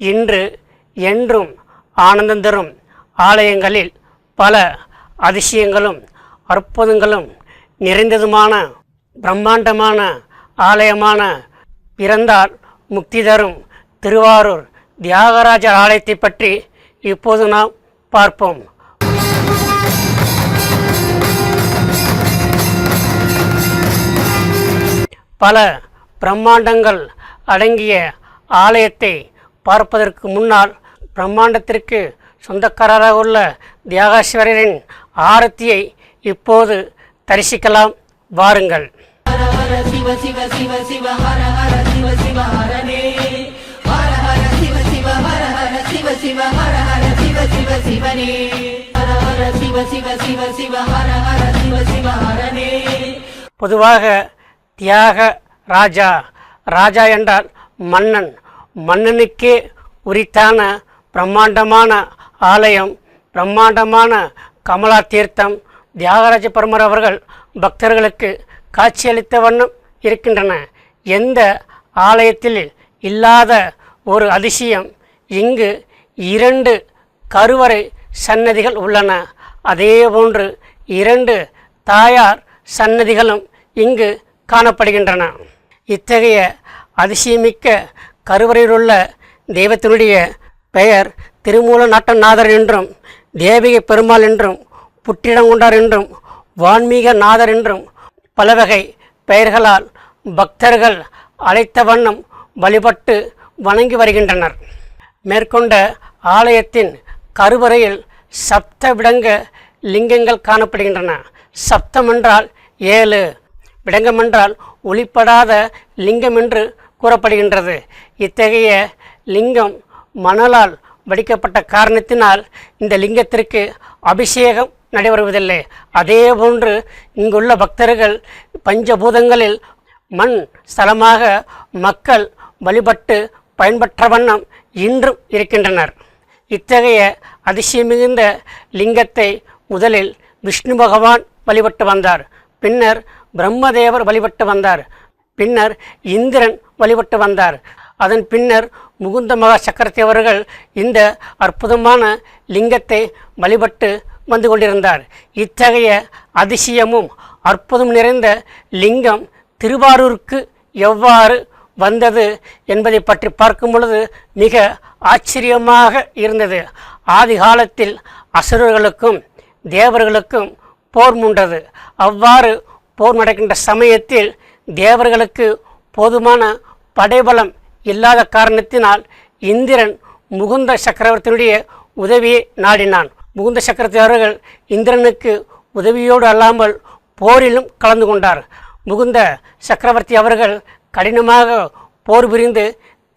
இன்று என்றும் ஆனந்தம் தரும் ஆலயங்களில் பல அதிசயங்களும் அற்புதங்களும் நிறைந்ததுமான பிரம்மாண்டமான ஆலயமான பிறந்தால் முக்தி தரும் திருவாரூர் தியாகராஜர் ஆலயத்தை பற்றி இப்போது நாம் பார்ப்போம். பல பிரம்மாண்டங்கள் அடங்கிய ஆலயத்தை பார்ப்பதற்கு முன்னால் பிரம்மாண்டத்திற்கு சொந்தக்காரராக உள்ள தியாகாஸ்வரரின் ஆரத்தியை இப்போது தரிசிக்கலாம். வாருங்கள். சிவ சிவ சிவ சிவ ஹர ஹர சிவ சிவ ஹரனே ஹர ஹர சிவ சிவ ஹர ஹர சிவ சிவ ஹர ஹர சிவ சிவ சிவனே ஹர ஹர சிவ சிவ சிவ சிவ ஹர ஹர சிவ சிவ ஹரனே பொதுவாக தியாக ராஜா ராஜா என்றால் மன்னன். மன்னனுக்கே உரித்தான பிரம்மாண்டமான ஆலயம் பிரம்மாண்டமான கமலா தீர்த்தம் தியாகராஜ பரமர் அவர்கள் பக்தர்களுக்கு காட்சியளித்த வண்ணம் இருக்கின்றன. எந்த ஆலயத்தில் இல்லாத ஒரு அதிசயம் இங்கு இரண்டு கருவறை சன்னதிகள் உள்ளன. அதேபோன்று இரண்டு தாயார் சன்னதிகளும் இங்கு காணப்படுகின்றன. இத்தகைய அதிசயமிக்க கருவறையிலுள்ள தெய்வத்தினுடைய பெயர் திருமூல நாட்டநாதர் என்றும் தேவிகை பெருமாள் என்றும் புற்றிடங்குண்டார் என்றும் வான்மீக நாதர் என்றும் பலவகை பெயர்களால் பக்தர்கள் அழைத்த வண்ணம் வழிபட்டு வணங்கி வருகின்றனர். மேற்கொண்ட ஆலயத்தின் கருவறையில் சப்த விடங்க லிங்கங்கள் காணப்படுகின்றன. சப்தம் என்றால் ஏழு விடங்கம் என்றால் ஒளிப்படாத லிங்கம் என்று கூறப்படுகின்றது. இத்தகைய லிங்கம் மணலால் வடிக்கப்பட்ட காரணத்தினால் இந்த லிங்கத்திற்கு அபிஷேகம் நடைபெறுவதில்லை. அதே போன்று இங்குள்ள பக்தர்கள் பஞ்சபூதங்களில் மண் ஸ்தலமாக மக்கள் வழிபட்டு பயன்பெற்ற வண்ணம் இன்றும் இருக்கின்றனர். இத்தகைய அதிசயம் மிகுந்த லிங்கத்தை முதலில் விஷ்ணு பகவான் வழிபட்டு வந்தார். பின்னர் பிரம்மதேவர் வழிபட்டு வந்தார். பின்னர் இந்திரன் வழிபட்டு வந்தார். அதன் பின்னர் முகுந்த மகா சக்கரவர்த்தி அவர்கள் இந்த அற்புதமான லிங்கத்தை வழிபட்டு வந்து கொண்டிருந்தார். இத்தகைய அதிசயமும் அற்புதம் நிறைந்த லிங்கம் திருவாரூருக்கு எவ்வாறு வந்தது என்பதை பற்றி பார்க்கும் பொழுது மிக ஆச்சரியமாக இருந்தது. ஆதி காலத்தில் அசுரர்களுக்கும் தேவர்களுக்கும் போர் மூண்டது அவ்வாறு போர் நடக்கின்ற சமயத்தில் தேவர்களுக்கு போதுமான படைபலம் இல்லாத காரணத்தினால் இந்திரன் முகுந்த சக்கரவர்த்தியுடைய உதவியை நாடினான். முகுந்த சக்கரவர்த்தி அவர்கள் இந்திரனுக்கு உதவியோடு அல்லாமல் போரிலும் கலந்து கொண்டார். முகுந்த சக்கரவர்த்தி அவர்கள் கடினமாக போர் புரிந்து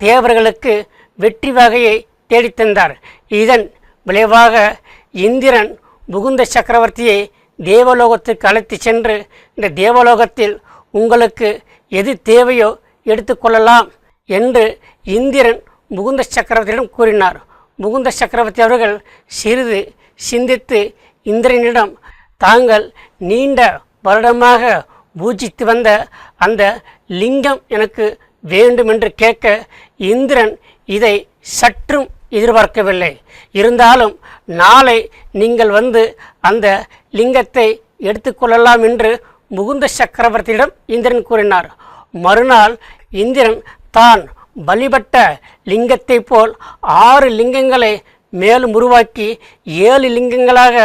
தேவர்களுக்கு வெற்றி வகையை தேடித்தந்தார் இதன் விளைவாக இந்திரன் முகுந்த சக்கரவர்த்தியை தேவலோகத்துக்கு அழைத்து சென்று இந்த தேவலோகத்தில் உங்களுக்கு எது தேவையோ எடுத்துக்கொள்ளலாம் என்று இந்திரன் முகுந்த சக்கரவர்த்தியிடம் கூறினார். முகுந்த சக்கரவர்த்தி அவர்கள் சிறிது சிந்தித்து இந்திரனிடம் தாங்கள் நீண்ட வருடமாக பூஜித்து வந்த அந்த லிங்கம் எனக்கு வேண்டும் என்று கேட்க இந்திரன் இதை சற்றும் எதிர்பார்க்கவில்லை. இருந்தாலும் நாளை நீங்கள் வந்து அந்த லிங்கத்தை எடுத்துக்கொள்ளலாம் என்று முகுந்த சக்கரவர்த்தியிடம் இந்திரன் கூறினார். மறுநாள் இந்திரன் தான் வழிபட்ட லிங்கத்தை போல் ஆறு லிங்கங்களை மேலும் உருவாக்கி ஏழு லிங்கங்களாக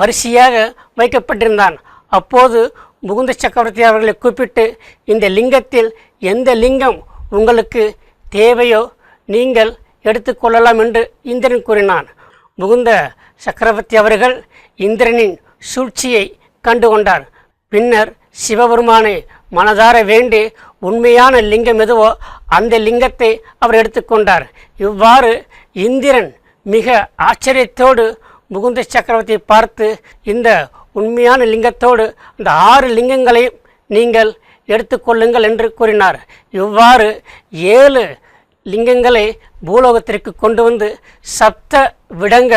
வரிசையாக வைக்கப்பட்டிருந்தான். அப்போது முகுந்த சக்கரவர்த்தி அவர்களை கூப்பிட்டு இந்த லிங்கத்தில் எந்த லிங்கம் உங்களுக்கு தேவையோ நீங்கள் எடுத்துக்கொள்ளலாம் என்று இந்திரன் கூறினான். முகுந்த சக்கரவர்த்தி அவர்கள் இந்திரனின் சூழ்ச்சியை கண்டு கொண்டார் பின்னர் சிவபெருமானை மனதார வேண்டி உண்மையான லிங்கம் எதுவோ அந்த லிங்கத்தை அவர் எடுத்துக்கொண்டார். இவ்வாறு இந்திரன் மிக ஆச்சரியத்தோடு முகுந்த சக்கரவர்த்தியை பார்த்து இந்த உண்மையான லிங்கத்தோடு இந்த ஆறு லிங்கங்களையும் நீங்கள் எடுத்துக்கொள்ளுங்கள் என்று கூறினார். இவ்வாறு ஏழு லிங்கங்களை பூலோகத்திற்கு கொண்டு வந்து சப்த விடங்க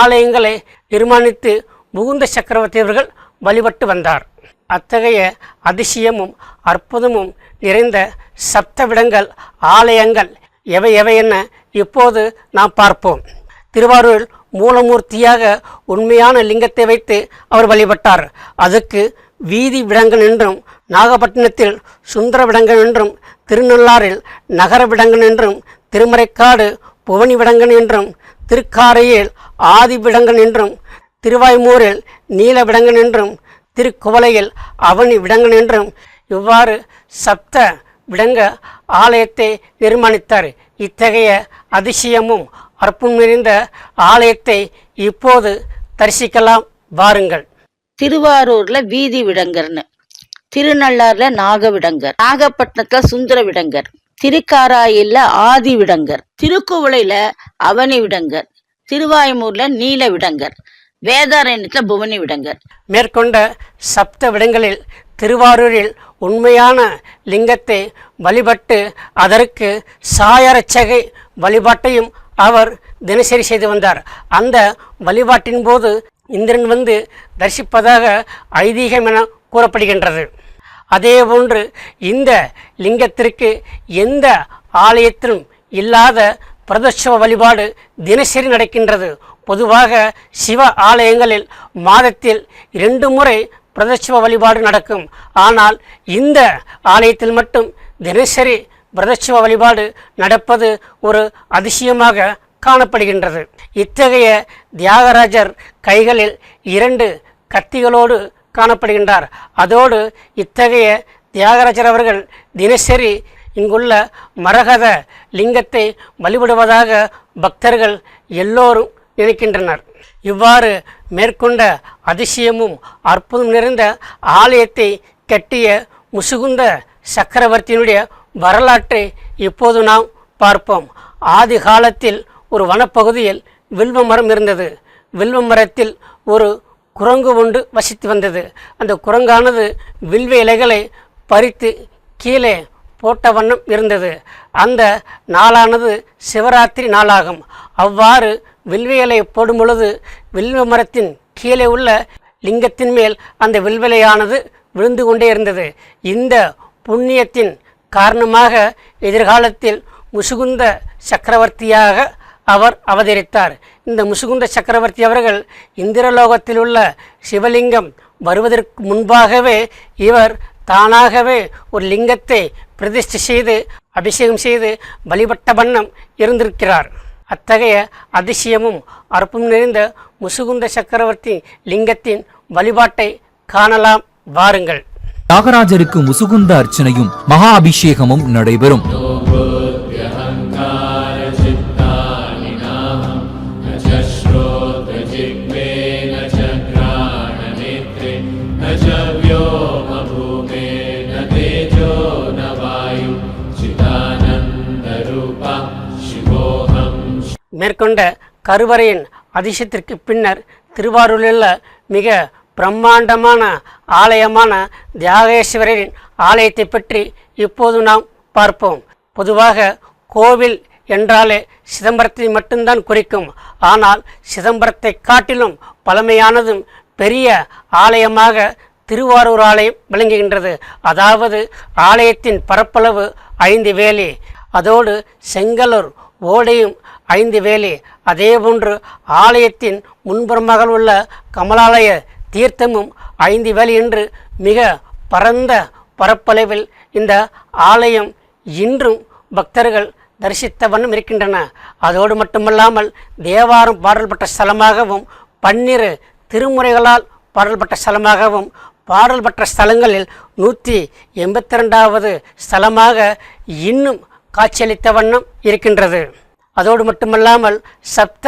ஆலயங்களை நிர்மாணித்து முகுந்த சக்கரவர்த்தி அவர்கள் வழிபட்டு வந்தார். அத்தகைய அதிசயமும் அற்புதமும் நிறைந்த சப்தவிடங்கள் ஆலயங்கள் எவை எவை என்ன இப்போது நாம் பார்ப்போம். திருவாரூரில் மூலமூர்த்தியாக உண்மையான லிங்கத்தை வைத்து அவர் வழிபட்டார். அதுக்கு வீதி விடங்கன் என்றும் நாகப்பட்டினத்தில் சுந்தர விடங்கன் என்றும் திருநள்ளாறில் நகர விடங்கன் என்றும் திருமறைக்காடு புவனி விடங்கன் என்றும் திருக்காரையில் ஆதி விடங்கன் என்றும் திருவாய்மூரில் நீல விடங்கன் என்றும் திருக்குவளையில் அவனி விடங்கனென்றும் இவ்வாறு சப்த விடங்க ஆலயத்தை நிர்மாணித்தார். இத்தகைய அதிசயமும் அற்பும் நிறைந்த ஆலயத்தை இப்போது தரிசிக்கலாம். வாருங்கள். திருவாரூர்ல வீதி விடங்கர்னு. திருநள்ளாறுல நாகவிடங்கர். நாகப்பட்டினத்துல சுந்தர விடங்கர். திருக்காராயில்ல ஆதி விடங்கர். திருக்குவளையில அவனி விடங்கர். திருவாயமூர்ல நீல விடங்கர். வேதாரண்யத்தில் புவனி விடங்கர் மேற்கொண்ட சப்த விடங்களில் திருவாரூரில் உண்மையான லிங்கத்தை வழிபட்டு அதற்கு சாயரச்சகை வழிபாட்டையும் அவர் தினசரி செய்து வந்தார். அந்த வழிபாட்டின் போது இந்திரன் வந்து தரிசிப்பதாக ஐதீகம் என கூறப்படுகின்றது. அதேபோன்று இந்த லிங்கத்திற்கு எந்த ஆலயத்திலும் இல்லாத பிரதோஷ வழிபாடு தினசரி நடக்கின்றது. பொதுவாக சிவ ஆலயங்களில் மாதத்தில் இரண்டு முறை பிரதோஷ வழிபாடு நடக்கும். ஆனால் இந்த ஆலயத்தில் மட்டும் தினசரி பிரதோஷ வழிபாடு நடப்பது ஒரு அதிசயமாக காணப்படுகின்றது. இத்தகைய தியாகராஜர் கைகளில் இரண்டு கத்திகளோடு காணப்படுகின்றார். அதோடு இத்தகைய தியாகராஜர் அவர்கள் தினசரி இங்குள்ள மரகத லிங்கத்தை வழிபடுவதாக பக்தர்கள் எல்லோரும் நினைக்கின்றனர் இவ்வாறு மேற்கொண்ட அதிசயமும் அற்புதம் நிறைந்த ஆலயத்தை கட்டிய முசுகுந்த சக்கரவர்த்தியினுடைய வரலாற்றை இப்போது நாம் பார்ப்போம். ஆதி காலத்தில் ஒரு வனப்பகுதியில் வில்வ மரம் இருந்தது. வில்வ மரத்தில் ஒரு குரங்கு ஒன்று வசித்து வந்தது. அந்த குரங்கானது வில்வ இலைகளை பறித்து கீழே போட்ட வண்ணம் இருந்தது. அந்த நாளானது சிவராத்திரி நாளாகும். அவ்வாறு வில்வியலை போடும் பொழுது வில்வ மரத்தின் கீழே உள்ள லிங்கத்தின் மேல் அந்த வில்விலையானது விழுந்து கொண்டே இருந்தது. இந்த புண்ணியத்தின் காரணமாக எதிர்காலத்தில் முசுகுந்த சக்கரவர்த்தியாக அவர் அவதரித்தார். இந்த முசுகுந்த சக்கரவர்த்தி அவர்கள் இந்திரலோகத்தில் உள்ள சிவலிங்கம் வருவதற்கு முன்பாகவே இவர் தானாகவே ஒரு லிங்கத்தை பிரதிஷ்டை செய்து அபிஷேகம் செய்து வழிபட்ட வண்ணம் இருந்திருக்கிறார். அத்தகைய அதிசயமும் அற்பும் நிறைந்த முசுகுந்த சக்கரவர்த்தி லிங்கத்தின் வழிபாட்டை காணலாம். வாருங்கள். தியாகராஜருக்கு முசுகுந்த அர்ச்சனையும் மகா அபிஷேகமும் நடைபெறும். மேற்கொண்ட கருவறையின் அதிசயத்திற்கு பின்னர் திருவாரூரில் மிக பிரம்மாண்டமான ஆலயமான தியாகேஸ்வரரின் ஆலயத்தை பற்றி இப்போது நாம் பார்ப்போம். பொதுவாக கோவில் என்றாலே சிதம்பரத்தை மட்டும்தான் குறிக்கும். ஆனால் சிதம்பரத்தை காட்டிலும் பழமையானதும் பெரிய ஆலயமாக திருவாரூர் ஆலயம் விளங்குகின்றது. அதாவது ஆலயத்தின் பரப்பளவு ஐந்து வேலி. அதோடு செங்கலூர் ஓடையும் ஐந்து வேலி. அதேபோன்று ஆலயத்தின் முன்புறமாக உள்ள கமலாலய தீர்த்தமும் ஐந்து வேலி என்று மிக பரந்த பரப்பளவில் இந்த ஆலயம் இன்றும் பக்தர்கள் தரிசித்த வண்ணம் இருக்கின்றன. அதோடு மட்டுமல்லாமல் தேவாரம் பாடல்பட்ட ஸ்தலமாகவும் பன்னிரு திருமுறைகளால் பாடல்பட்ட ஸ்தலமாகவும் பாடல்பட்ட ஸ்தலங்களில் நூற்றி எண்பத்தி ரெண்டாவது ஸ்தலமாக இன்னும் காட்சியளித்த வண்ணம் இருக்கின்றது. அதோடு மட்டுமல்லாமல் சப்த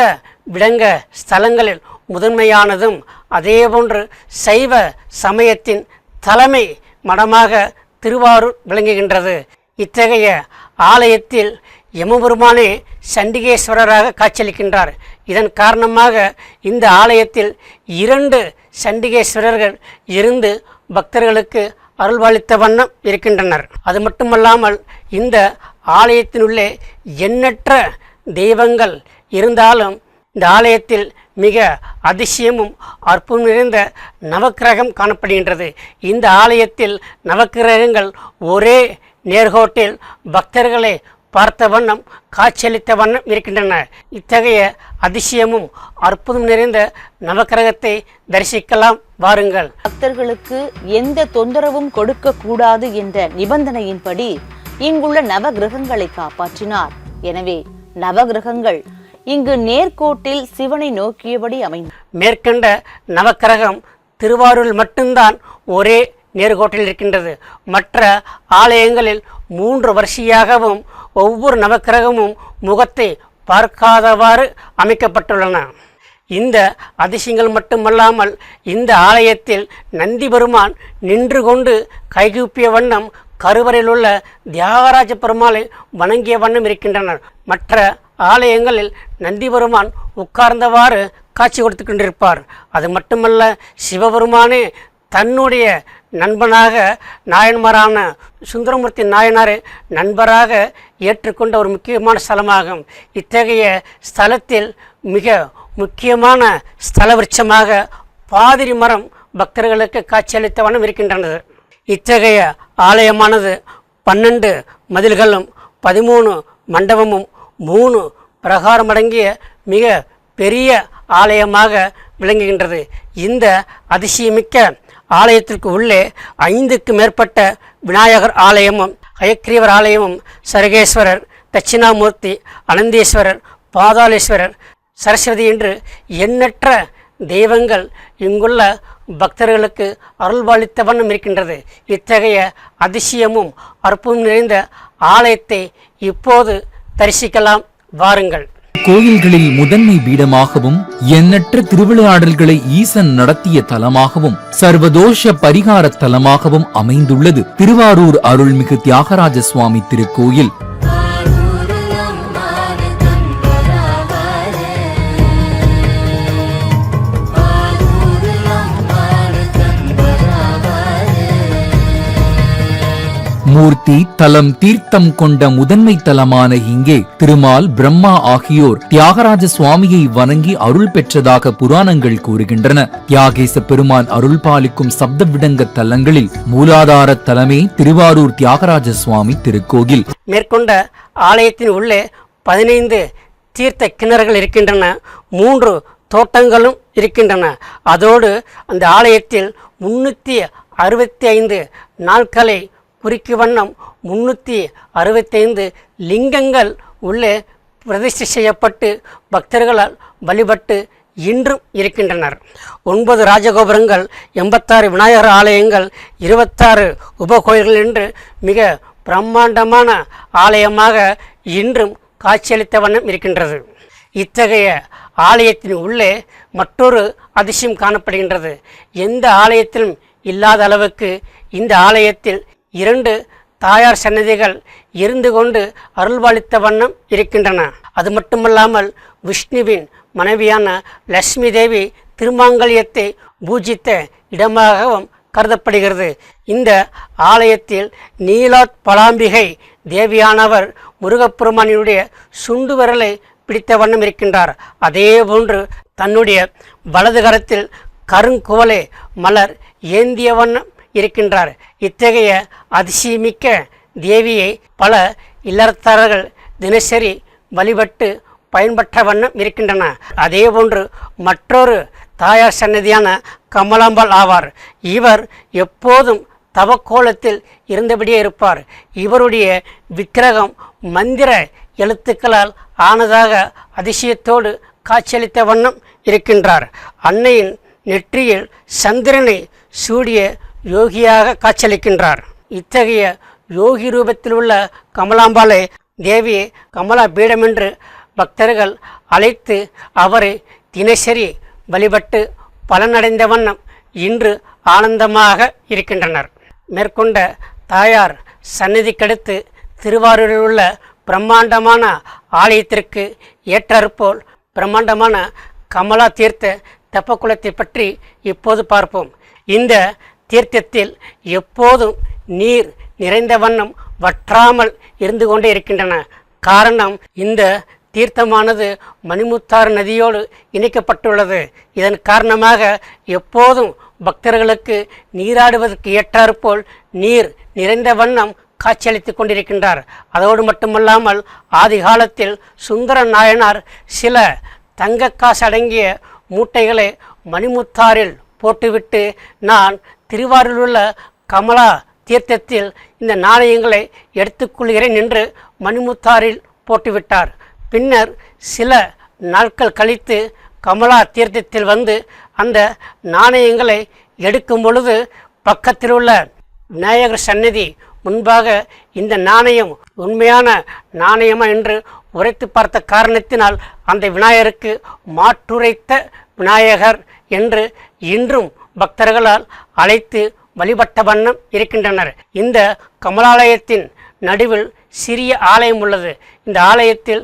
விடங்க ஸ்தலங்களில் முதன்மையானதும் அதேபோன்று சைவ சமயத்தின் தலைமை மடமாக திருவாரூர் விளங்குகின்றது. இத்தகைய ஆலயத்தில் யமபெருமானே சண்டிகேஸ்வரராக காட்சியளிக்கின்றார். இதன் காரணமாக இந்த ஆலயத்தில் இரண்டு சண்டிகேஸ்வரர்கள் இருந்து பக்தர்களுக்கு அருள்வாளித்த வண்ணம் இருக்கின்றனர். அது மட்டுமல்லாமல் இந்த ஆலயத்தினுள்ளே எண்ணற்ற தெய்வங்கள் இருந்தாலும் இந்த ஆலயத்தில் மிக அதிசயமும் அற்புதம் நிறைந்த நவக்கிரகம் காணப்படுகின்றது. இந்த ஆலயத்தில் நவக்கிரகங்கள் ஒரே நேர்கோட்டில் பக்தர்களை பார்த்த வண்ணம் காட்சியளித்த வண்ணம் இருக்கின்றன. இத்தகைய அதிசயமும் அற்புதம் நிறைந்த நவக்கிரகத்தை தரிசிக்கலாம் வாருங்கள். பக்தர்களுக்கு எந்த தொந்தரவும் கொடுக்க கூடாது என்ற நிபந்தனையின்படி இங்குள்ள நவகிரகங்களை காப்பாற்றினார். எனவே நவகிரகங்கள். இங்கு நேர்கோட்டில் சிவனை நோக்கியபடி அமைந்த மேற்கண்ட நவக்கிரகம் திருவாரூரில் மட்டும்தான் ஒரே நேர்கோட்டில் இருக்கின்றது. மற்ற ஆலயங்களில் மூன்று வரிசையாகவும் ஒவ்வொரு நவக்கிரகமும் முகத்தை பார்க்காதவாறு அமைக்கப்பட்டுள்ளன. இந்த அதிசயங்கள் மட்டுமல்லாமல் இந்த ஆலயத்தில் நந்தி பெருமான் நின்று கொண்டு கைகூப்பிய வண்ணம் கருவறையில் உள்ள தியாகராஜ பெருமாளை வணங்கிய வண்ணம் இருக்கின்றனர். மற்ற ஆலயங்களில் நந்தி பெருமான் உட்கார்ந்தவாறு காட்சி கொடுத்து கொண்டிருப்பார். அது மட்டுமல்ல சிவபெருமானே தன்னுடைய நண்பனாக நாயன்மாரான சுந்தரமூர்த்தி நாயனாரை நண்பராக ஏற்றுக்கொண்ட ஒரு முக்கியமான ஸ்தலமாகும். இத்தகைய ஸ்தலத்தில் மிக முக்கியமான ஸ்தல விருட்சமாக பாதிரி மரம் பக்தர்களுக்கு காட்சியளித்த வண்ணம் இருக்கின்றது. இத்தகைய ஆலயமானது பன்னெண்டு மதில்களும் பதிமூணு மண்டபமும் மூணு பிரகாரம் அடங்கிய மிக பெரிய ஆலயமாக விளங்குகின்றது. இந்த அதிசயமிக்க ஆலயத்திற்கு உள்ளே ஐந்துக்கு மேற்பட்ட விநாயகர் ஆலயமும் ஹயக்ரீவர் ஆலயமும் சரகேஸ்வரர் தட்சிணாமூர்த்தி அனந்தீஸ்வரர் பாதாளேஸ்வரர் சரஸ்வதி என்று எண்ணற்ற தெய்வங்கள் இங்குள்ள பக்தர்களுக்கு அருள்பாலித்த வண்ணம் இருக்கின்றது. இத்தகைய அதிசயமும் அற்புதம் நிறைந்த ஆலயத்தை இப்போது தரிசிக்கலாம். வாருங்கள். கோயில்களில் முதன்மை பீடமாகவும் எண்ணற்ற திருவிளையாடல்களை ஈசன் நடத்திய தலமாகவும் சர்வதோஷ பரிகார தலமாகவும் அமைந்துள்ளது திருவாரூர் அருள்மிகு தியாகராஜ சுவாமி திருக்கோயில். மூர்த்தி தலம் தீர்த்தம் கொண்ட முதன்மை தலமான இங்கே திருமால் பிரம்மா ஆகியோர் தியாகராஜ சுவாமியை வணங்கி அருள் பெற்றதாக புராணங்கள் கூறுகின்றன. தியாகேச பெருமான் அருள் பாலிக்கும் சப்த விடங்க தலங்களில் மூலாதார தலமே திருவாரூர் தியாகராஜ சுவாமி திருக்கோயில் மேற்கொண்ட ஆலயத்தின் உள்ளே பதினைந்து தீர்த்த கிணறுகள் இருக்கின்றன. மூன்று தோட்டங்களும் இருக்கின்றன. அதோடு அந்த ஆலயத்தில் முன்னூற்றி அறுபத்தி ஐந்து நாட்களை குறிக்கும் வண்ணம் முன்னூற்றி அறுபத்தைந்து லிங்கங்கள் உள்ளே பிரதிஷ்டை செய்யப்பட்டு பக்தர்களால் வழிபட்டு இன்றும் இருக்கின்றனர். ஒன்பது ராஜகோபுரங்கள் எண்பத்தாறு விநாயகர் ஆலயங்கள் இருபத்தாறு உபகோயில்கள் என்று மிக பிரம்மாண்டமான ஆலயமாக இன்றும் காட்சியளித்த வண்ணம் இருக்கின்றது. இத்தகைய ஆலயத்தின் உள்ளே மற்றொரு அதிசயம் காணப்படுகின்றது. எந்த ஆலயத்திலும் இல்லாத அளவுக்கு இந்த ஆலயத்தில் இரண்டு தாயார் சன்னதிகள் இருந்து கொண்டு அருள்பாலித்த வண்ணம் இருக்கின்றன. அது மட்டுமல்லாமல் விஷ்ணுவின் மனைவியான லட்சுமி தேவி திருமாங்கல்யத்தை பூஜித்த இடமாகவும் கருதப்படுகிறது. இந்த ஆலயத்தில் நீலாத் பலாம்பிகை தேவியானவர் முருகப்பெருமானினுடைய சுண்டு விரலை பிடித்த வண்ணம் இருக்கின்றார். அதே போன்று தன்னுடைய வலது கரத்தில் கருங்குவலை மலர் ஏந்திய வண்ணம் இருக்கின்றார். இத்தகைய அதிசயமிக்க தேவியை பல இல்லறத்தாரர்கள் தினசரி வழிபட்டு பயன்பட்ட வண்ணம் இருக்கின்றன. அதே போன்று மற்றொரு தாயார் சன்னதியான கமலாம்பாள் ஆவார். இவர் எப்போதும் தவக்கோலத்தில் இருந்தபடியே இருப்பார். இவருடைய விக்கிரகம் மந்திர எழுத்துக்களால் ஆனதாக அதிசயத்தோடு காட்சியளித்த வண்ணம் இருக்கின்றார். அன்னையின் நெற்றியில் சந்திரனை சூடிய யோகியாக காட்சியளிக்கின்றார். இத்தகைய யோகி ரூபத்தில் உள்ள கமலாம்பாளை தேவியை கமலா பீடம் என்று பக்தர்கள் அழைத்து அவரை தினசரி வழிபட்டு பலனடைந்த வண்ணம் இன்று ஆனந்தமாக இருக்கின்றனர். மேற்கொண்ட தாயார் சந்நிதிக்கடுத்து திருவாரூரில் உள்ள பிரம்மாண்டமான ஆலயத்திற்கு ஏற்றாற்போல் பிரம்மாண்டமான கமலா தீர்த்த தெப்பக்குளத்தை பற்றி இப்போது பார்ப்போம். இந்த தீர்த்தத்தில் எப்போதும் நீர் நிறைந்த வண்ணம் வற்றாமல் இருந்து கொண்டே இருக்கின்றன. காரணம் இந்த தீர்த்தமானது மணிமுத்தாறு நதியோடு இணைக்கப்பட்டுள்ளது. இதன் காரணமாக எப்போதும் பக்தர்களுக்கு நீராடுவதற்கு ஏற்றாற்போல் நீர் நிறைந்த வண்ணம் காட்சியளித்து கொண்டிருக்கின்றார். அதோடு மட்டுமல்லாமல் ஆதிகாலத்தில் சுந்தர நாயனார் சில தங்க காசு அடங்கிய மூட்டைகளை மணிமுத்தாரில் போட்டுவிட்டு நான் திருவாரூரில் உள்ள கமலா தீர்த்தத்தில் இந்த நாணயங்களை எடுத்துக்கொள்கிறேன் என்று மணிமுத்தாரில் போட்டுவிட்டார். பின்னர் சில நாட்கள் கழித்து கமலா தீர்த்தத்தில் வந்து அந்த நாணயங்களை எடுக்கும் பொழுது பக்கத்தில் உள்ள விநாயகர் சன்னதி முன்பாக இந்த நாணயம் உண்மையான நாணயமா என்று உரைத்து பார்த்த காரணத்தினால் அந்த விநாயகருக்கு மாற்றுரைத்த விநாயகர் என்று இன்றும் பக்தர்களால் அழைத்து வழிபட்ட வண்ணம் இருக்கின்றனர். இந்த கமலாலயத்தின் நடுவில் சிறிய ஆலயம் உள்ளது. இந்த ஆலயத்தில்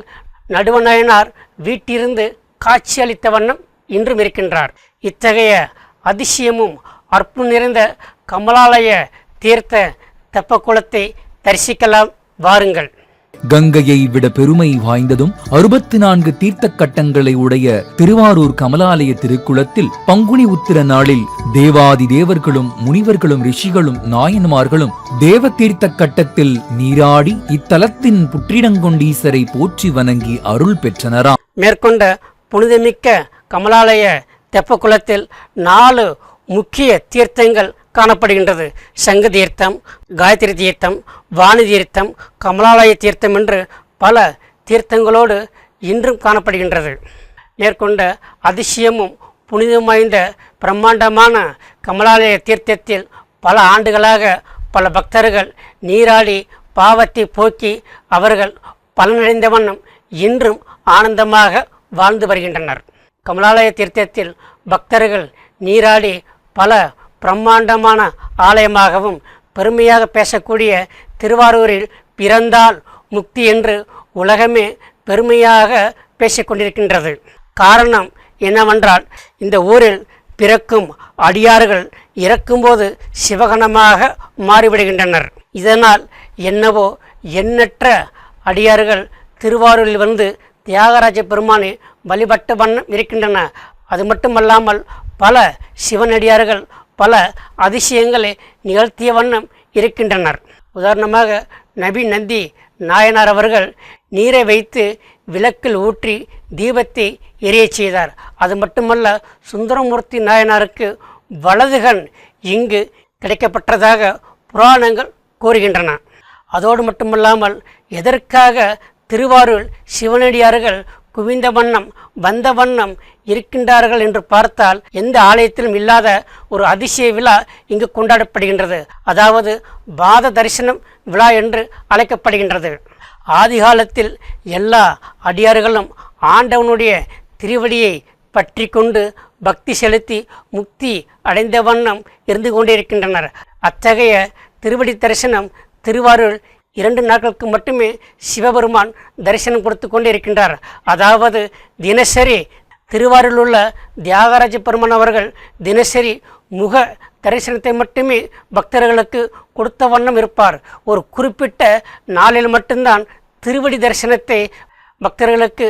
நடுவநாயனார் வீட்டிலிருந்து காட்சியளித்த வண்ணம் இன்றும் இருக்கின்றார். இத்தகைய அதிசயமும் அற்புதம் நிறைந்த கமலாலய தீர்த்த தெப்பக்குளத்தை தரிசிக்கலாம். வாருங்கள். கங்கையை விட பெருமை வாய்ந்ததும் அறுபத்தி நான்கு தீர்த்த கட்டங்களை உடைய திருவாரூர் கமலாலய திருக்குளத்தில் பங்குனி உத்திர நாளில் தேவாதி தேவர்களும் முனிவர்களும் ரிஷிகளும் நாயன்மார்களும் தேவ தீர்த்த கட்டத்தில் நீராடி இத்தலத்தின் புற்றிடங்கொண்டீசரை போற்றி வணங்கி அருள் பெற்றனராம். மேற்கொண்ட புனிதமிக்க கமலாலய தெப்பக்குளத்தில் நாலு முக்கிய தீர்த்தங்கள் காணப்படுகின்றது. சங்க தீர்த்தம் காயத்ரி தீர்த்தம் வாணி தீர்த்தம் கமலாலய தீர்த்தம் என்று பல தீர்த்தங்களோடு இன்றும் காணப்படுகின்றது. மேற்கொண்ட அதிசயமும் புனிதம் வாய்ந்த பிரம்மாண்டமான கமலாலய தீர்த்தத்தில் பல ஆண்டுகளாக பல பக்தர்கள் நீராடி பாவத்தை போக்கி அவர்கள் பலனடைந்த வண்ணம் இன்றும் ஆனந்தமாக வாழ்ந்து வருகின்றனர். கமலாலய தீர்த்தத்தில் பக்தர்கள் நீராடி பல பிரம்மாண்டமான ஆலயமாகவும் பெருமையாக பேசக்கூடிய திருவாரூரில் பிறந்தால் முக்தி என்று உலகமே பெருமையாக பேசிக்கொண்டிருக்கின்றது. காரணம் என்னவென்றால் இந்த ஊரில் பிறக்கும் அடியார்கள் இறக்கும்போது சிவகணமாக மாறிவிடுகின்றனர். இதனால் என்னவோ எண்ணற்ற அடியார்கள் திருவாரூரில் வந்து தியாகராஜ பெருமானை வழிபட்ட வண்ணம் இருக்கின்றன. அது மட்டுமல்லாமல் பல சிவனடியார்கள் பல அதிசயங்களை நிகழ்த்திய வண்ணம் இருக்கின்றனர். உதாரணமாக நபி நந்தி நாயனார் அவர்கள் நீரை வைத்து விளக்கில் ஊற்றி தீபத்தை எரியச் செய்தார். அது மட்டுமல்ல சுந்தரமூர்த்தி நாயனாருக்கு வலதுகன் இங்கு கிடைக்கப்பட்டதாக புராணங்கள் கூறுகின்றன. அதோடு மட்டுமல்லாமல் எதற்காக திருவாரூர் சிவனடியார்கள் குவிந்த வண்ணம் வந்த வண்ணம் இருக்கின்றார்கள் என்று பார்த்தால் எந்த ஆலயத்திலும் இல்லாத ஒரு அதிசய விழா இங்கு கொண்டாடப்படுகின்றது. அதாவது பாத தரிசனம் விழா என்று அழைக்கப்படுகின்றது. ஆதி காலத்தில் எல்லா அடியார்களும் ஆண்டவனுடைய திருவடியை பற்றி கொண்டு பக்தி செலுத்தி முக்தி அடைந்த வண்ணம் இருந்து கொண்டிருக்கின்றனர். அத்தகைய திருவடி தரிசனம் திருவாரூர் இரண்டு நாட்களுக்கு மட்டுமே சிவபெருமான் தரிசனம் கொடுத்து கொண்டிருக்கின்றார். அதாவது தினசரி திருவாரூரில் உள்ள தியாகராஜ பெருமான் அவர்கள் தினசரி முக தரிசனத்தை மட்டுமே பக்தர்களுக்கு கொடுத்த வண்ணம் இருப்பார். ஒரு குறிப்பிட்ட நாளில் மட்டும்தான் திருவடி தரிசனத்தை பக்தர்களுக்கு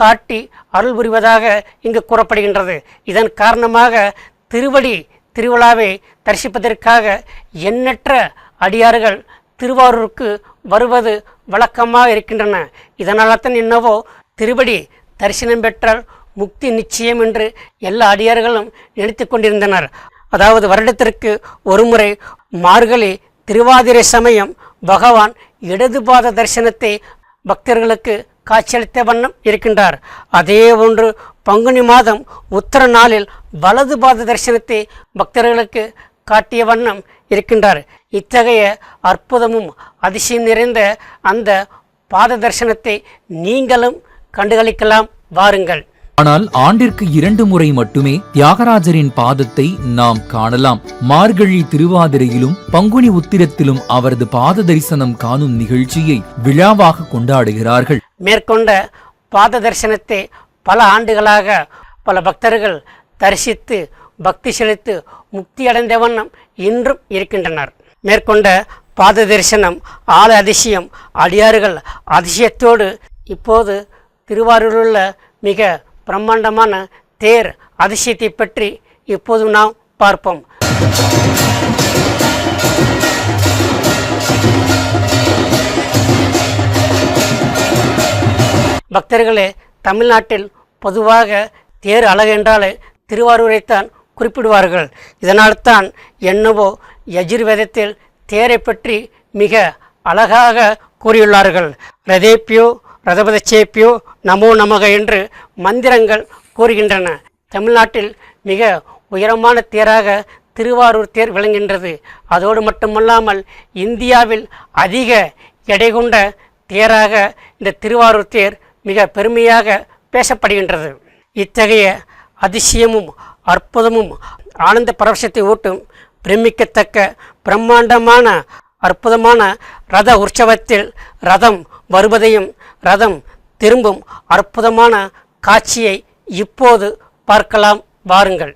காட்டி அருள் புரிவதாக இங்கு கூறப்படுகின்றது. இதன் காரணமாக திருவடி திருவிழாவை தரிசிப்பதற்காக எண்ணற்ற அடியார்கள் திருவாரூருக்கு வருவது வழக்கமாக இருக்கின்றன. இதனால தான் என்னவோ திருபடி தரிசனம் பெற்றால் முக்தி நிச்சயம் என்று எல்லா அடியார்களும் நினைத்து கொண்டிருந்தனர். அதாவது வருடத்திற்கு ஒருமுறை மார்கழி திருவாதிரை சமயம் பகவான் இடதுபாத தரிசனத்தை பக்தர்களுக்கு காட்சியளித்த வண்ணம் இருக்கின்றார். அதே ஒன்று பங்குனி மாதம் உத்தர நாளில் வலது பாத தரிசனத்தை பக்தர்களுக்கு காட்டிய வண்ணம் இருக்கின்றார். இத்தகைய அற்புதமும் அதிசயம் நிறைந்த அந்த பாத தரிசனத்தை நீங்களும் கண்டுகளிக்கலாம் வாருங்கள். ஆனால் ஆண்டிற்கு இரண்டு முறை மட்டுமே தியாகராஜரின் பாதத்தை நாம் காணலாம். மார்கழி திருவாதிரையிலும் பங்குனி உத்திரத்திலும் அவரது பாத தரிசனம் காணும் நிகழ்ச்சியை விழாவாக கொண்டாடுகிறார்கள். மேற்கொண்ட பாத தரிசனத்தை பல ஆண்டுகளாக பல பக்தர்கள் தரிசித்து பக்தி செலுத்து முக்தியடைந்த வண்ணம் இன்றும் இருக்கின்றனர். மேற்கொண்ட பாத தரிசனம் ஆல அதிசயம் அடியாறுகள் அதிசயத்தோடு இப்போது திருவாரூரிலுள்ள மிக பிரம்மாண்டமான தேர் அதிசயத்தை பற்றி இப்போது நாம் பார்ப்போம். பக்தர்களே தமிழ்நாட்டில் பொதுவாக தேர் அழகு அழகென்றாலே திருவாரூரைத்தான் குறிப்பிடுவார்கள். இதனால்தான் என்னவோ யஜுர்வேதத்தில் தேரை பற்றி மிக அழகாக கூறியுள்ளார்கள். ரதேப்பியோ ரதபதச்சேப்பியோ நமோ நமக என்று மந்திரங்கள் கூறுகின்றன. தமிழ்நாட்டில் மிக உயரமான தேராக திருவாரூர் தேர் விளங்குகின்றது. அதோடு மட்டுமல்லாமல் இந்தியாவில் அதிக எடை கொண்ட தேராக இந்த திருவாரூர் தேர் மிக பெருமையாக பேசப்படுகின்றது. இத்தகைய அதிசயமும் அற்புதமும் ஆனந்த பரவசத்தை ஊட்டும் பிரமிக்கத்தக்க பிரம்மாண்டமான அற்புதமான ரத உற்சவத்தில் ரதம் வருவதையும் ரதம் திரும்பும் அற்புதமான காட்சியை இப்போது பார்க்கலாம் வாருங்கள்.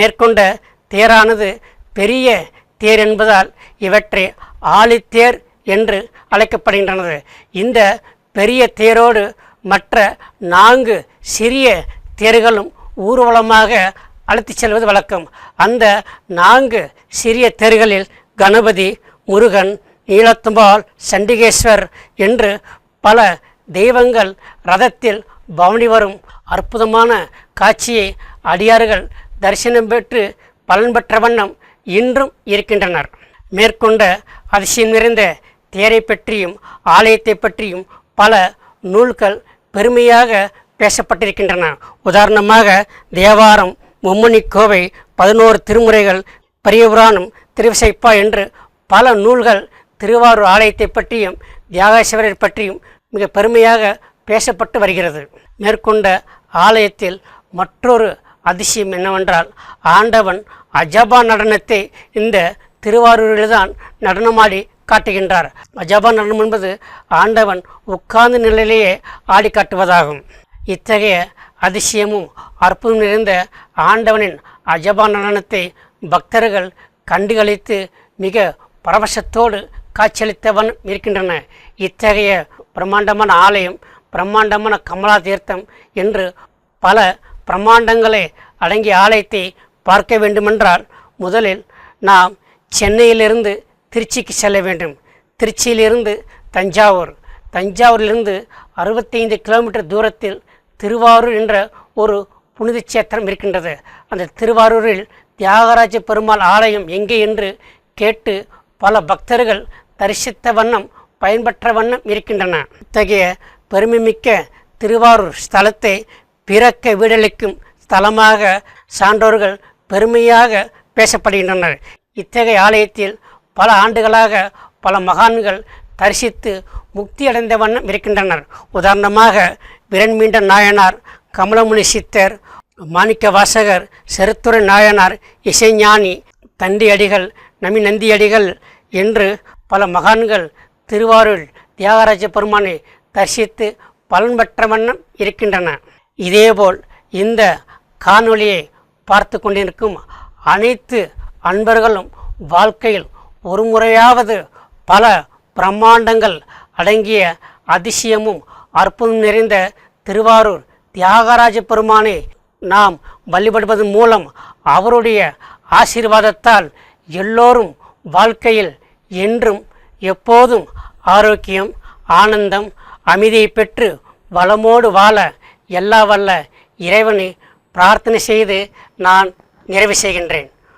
மேற்கொண்ட தேரானது பெரிய தேர் என்பதால் இவற்றை ஆழித்தேர் என்று அழைக்கப்படுகின்றனர் இந்த பெரிய தேரோடு மற்ற நான்கு சிறிய தேர்களும் ஊர்வலமாக அழைத்துச் செல்வது வழக்கம். அந்த நான்கு சிறிய தேர்களில் கணபதி முருகன் நீலத்தும்பால் சண்டிகேஸ்வர் என்று பல தெய்வங்கள் ரதத்தில் பவனி வரும் அற்புதமான காட்சியை அடியார்கள் தரிசனம் பெற்று பலன் பெற்ற வண்ணம் இன்றும் இருக்கின்றனர். மேற்கொண்ட அதிசயம் நிறைந்த தேரை பற்றியும் ஆலயத்தை பற்றியும் பல நூல்கள் பெருமையாக பேசப்பட்டிருக்கின்றன. உதாரணமாக தேவாரம் மும்மணி கோவை பதினோரு திருமுறைகள் பரியபுராணம் திருவிசைப்பா என்று பல நூல்கள் திருவாரூர் ஆலயத்தை பற்றியும் தியாகேஸ்வரர் பற்றியும் மிக பெருமையாக பேசப்பட்டு வருகிறது. மேற்கொண்ட ஆலயத்தில் மற்றொரு அதிசயம் என்னவென்றால் ஆண்டவன் அஜபா நடனத்தை இந்த திருவாரூரில்தான் நடனமாடி காட்டுகின்றார். அஜபா நடனம் என்பது ஆண்டவன் உட்கார்ந்த நிலையிலேயே ஆடி காட்டுவதாகும். இத்தகைய அதிசயமும் அற்புதம் நிறைந்த ஆண்டவனின் அஜபா நடனத்தை பக்தர்கள் கண்டுகளித்து மிக பரவசத்தோடு காட்சியளித்தவன் இருக்கின்றன. இத்தகைய பிரம்மாண்டமான ஆலயம் பிரம்மாண்டமான கமலா தீர்த்தம் என்று பல பிரம்மாண்டங்களை அடங்கிய ஆலயத்தை பார்க்க வேண்டுமென்றால் முதலில் நாம் சென்னையிலிருந்து திருச்சிக்கு செல்ல வேண்டும். திருச்சியிலிருந்து தஞ்சாவூர். தஞ்சாவூரிலிருந்து அறுபத்தைந்து கிலோமீட்டர் தூரத்தில் திருவாரூர் என்ற ஒரு புனித சேத்திரம் இருக்கின்றது. அந்த திருவாரூரில் தியாகராஜ பெருமாள் ஆலயம் எங்கே என்று கேட்டு பல பக்தர்கள் தரிசித்த வண்ணம் பயன்பெற்ற வண்ணம் இருக்கின்றன. இத்தகைய பெருமைமிக்க திருவாரூர் ஸ்தலத்தை பிறக்க வீடளிக்கும் ஸ்தலமாக சான்றோர்கள் பெருமையாக பேசப்படுகின்றனர். இத்தகைய ஆலயத்தில் பல ஆண்டுகளாக பல மகான்கள் தரிசித்து முக்தி அடைந்த வண்ணம் இருக்கின்றனர். உதாரணமாக விரண்மீண்ட நாயனார் கமலமுனி சித்தர் மாணிக்க வாசகர் செருத்துறை நாயனார் இசைஞானி தண்டி அடிகள் நமி நந்தியடிகள் என்று பல மகான்கள் திருவாரூர் தியாகராஜ பெருமானை தரிசித்து பலன் பெற்ற வண்ணம் இருக்கின்றன. இதேபோல் இந்த காணொளியை பார்த்து கொண்டிருக்கும் அனைத்து அன்பர்களும் வாழ்க்கையில் ஒரு முறையாவது பல பிரம்மாண்டங்கள் அடங்கிய அதிசயமும் அற்புதம் நிறைந்த திருவாரூர் தியாகராஜ பெருமானை நாம் வழிபடுவதன் மூலம் அவருடைய ஆசீர்வாதத்தால் எல்லோரும் வாழ்க்கையில் என்றும் எப்போதும் ஆரோக்கியம் ஆனந்தம் அமைதியை பெற்று வளமோடு வாழ எல்லா வல்ல இறைவனை பிரார்த்தனை செய்து நான் நிறைவு செய்கின்றேன்.